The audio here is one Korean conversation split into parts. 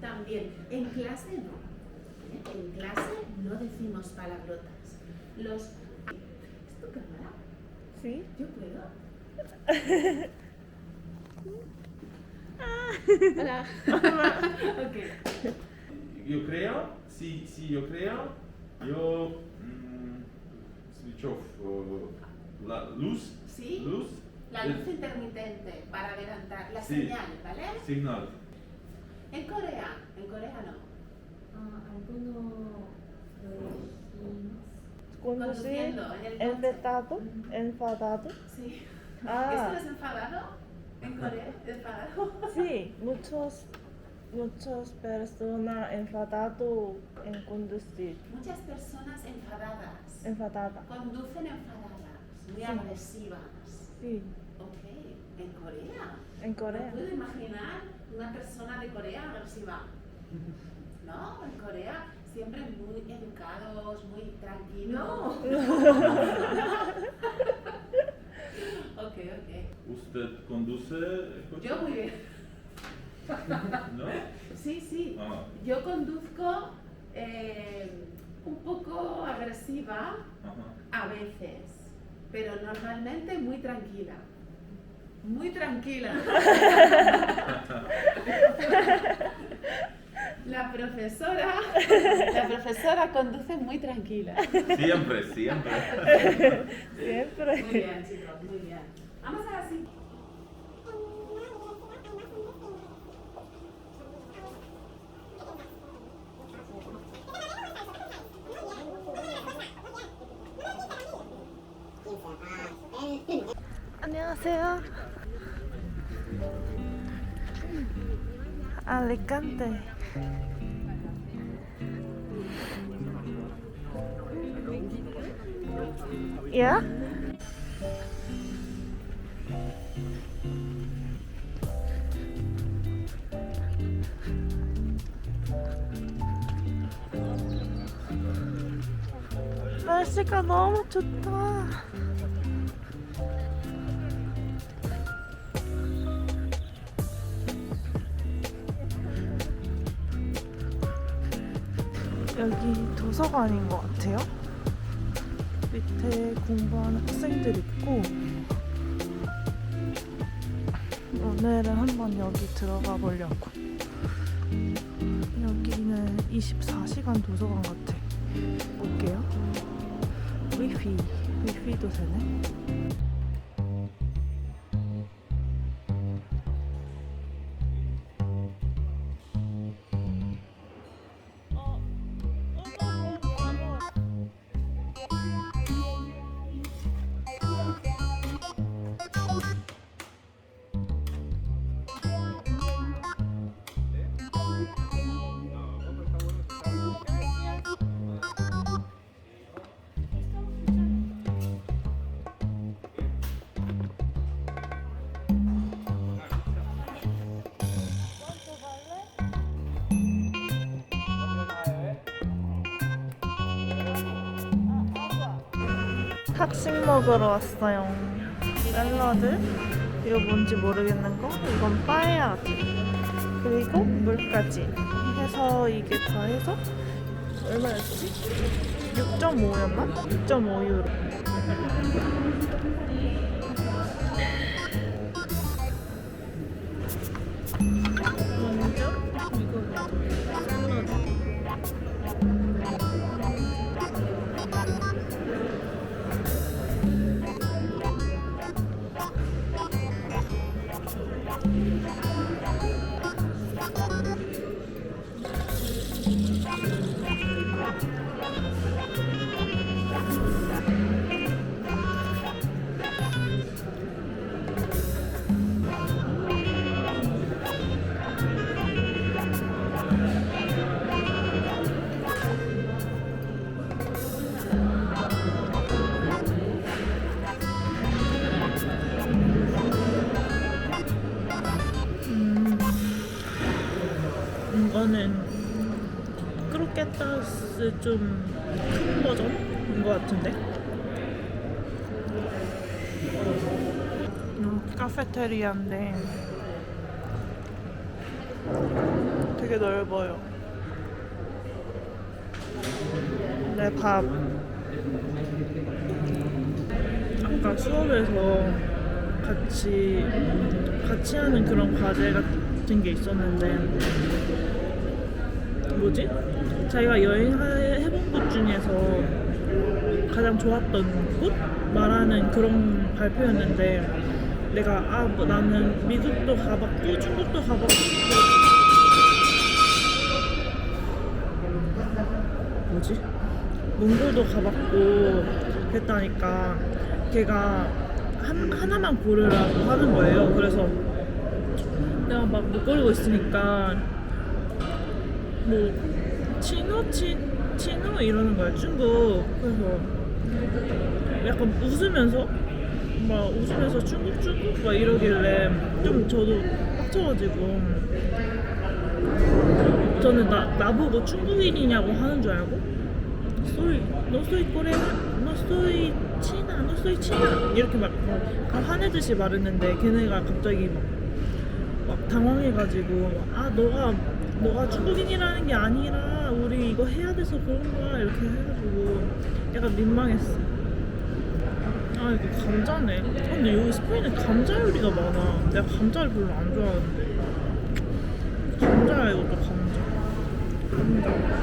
También. En clase no. En clase no decimos palabrotas. Los. ¿Es tu cámara? Sí. ¿Yo puedo? Hola. ok. Yo creo, sí, sí, yo creo, yo mm, switch off uh, la luz, ¿Sí? luz, La luz intermitente para adelantar la Sí. señal, ¿vale? signal. En Corea, en Corea no. Ah, alguno lo elegimos. Conducir Conduciendo en el coche. enfadado. Enfadado. Sí. Ah. ¿Esto es enfadado? ¿En Corea? ¿Enfadado? Sí, muchos, muchas personas enfadado en conducir. Muchas personas enfadadas. Enfadada. Conducen enfadadas, muy Sí. agresivas. Sí, Ok, en Corea. en ¿Me Corea. puedo imaginar una persona de Corea agresiva? ¿No? En Corea siempre muy educados, muy tranquilos. ok, ok. ¿Usted conduce el coche? Yo muy bien. ¿No? Sí, sí. Ah, Yo conduzco eh, un poco agresiva ajá. a veces, pero normalmente muy tranquila Muy tranquila. La profesora, la profesora conduce muy tranquila. Siempre, siempre. Muy Siempre. bien, chicos, muy bien. Vamos a la siguiente. 안녕하세요. 알리칸테. 야? 날씨가 너무 좋다. 여기 도서관인 것 같아요. 밑에 공부하는 학생들 있고 오늘은 한번 여기 들어가 보려고. 여기는 24시간 도서관 같아. 볼게요. 위피, 위피도 되네. 학식 먹으러 왔어요. 샐러드. 이거 뭔지 모르겠는 거. 이건 빠에야드. 그리고 물까지. 해서 이게 다 해서 얼마였지? 6.5였나? 6.5유로. 이거는 크로켓타스 좀 큰 버전인 것 같은데. 음, 카페테리아인데 되게 넓어요. 내 밥. 아까 수업에서 같이 같이 하는 그런 과제 같은 게 있었는데 뭐지? 자기가 여행해본 곳 중에서 가장 좋았던 곳 말하는 그런 발표였는데 내가 아 뭐 나는 미국도 가봤고 중국도 가봤고 뭐지? 몽골도 가봤고 그랬다니까 걔가 한, 하나만 고르라고 하는 거예요. 그래서 내가 막못 고르고 있으니까 뭐 치노 치 치노 이러는 거야 중국. 그래서 약간 웃으면서 막 웃으면서 중국 중국 막 이러길래 좀 저도 빡쳐가지고 저는 나 나보고 중국인이냐고 하는 줄 알고 소이 너 소이 꼬레나 너 소이 치나 너 소이 치나 이렇게 막 어, 화내듯이 말했는데 걔네가 갑자기 막, 막 당황해가지고 아 너가 너가 중국인이라는 게 아니라 우리 이거 해야 돼서 그런 거야 이렇게 해가지고 약간 민망했어. 아 이거 감자네. 근데 여기 스페인에 감자 요리가 많아. 내가 감자를 별로 안 좋아하는데. 감자야 이것도 감자. 감자.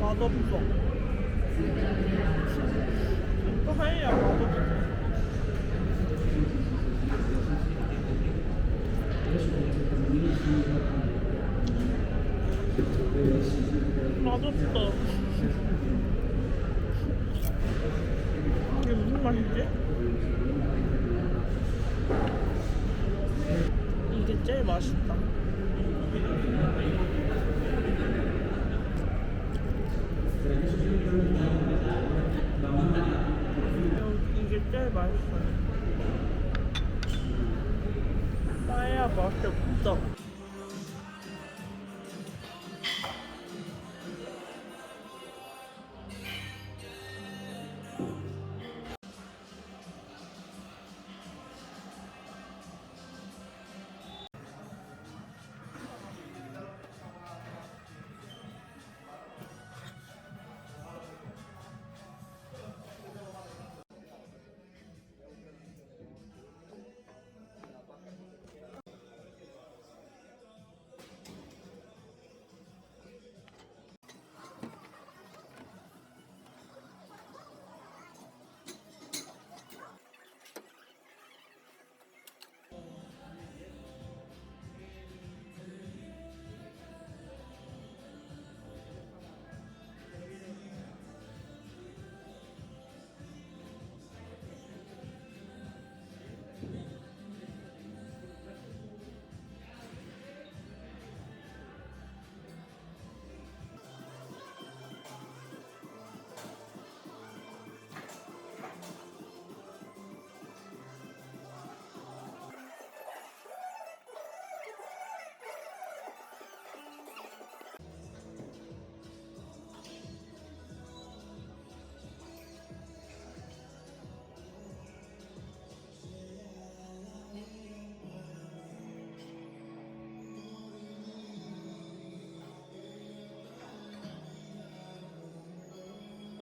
맛없어. 파에야 맛없어. 맛없어. 이게 무슨 맛이지? 이게 제일 맛있다. 이게 제일 맛있어요. 빠야 맛이 없어.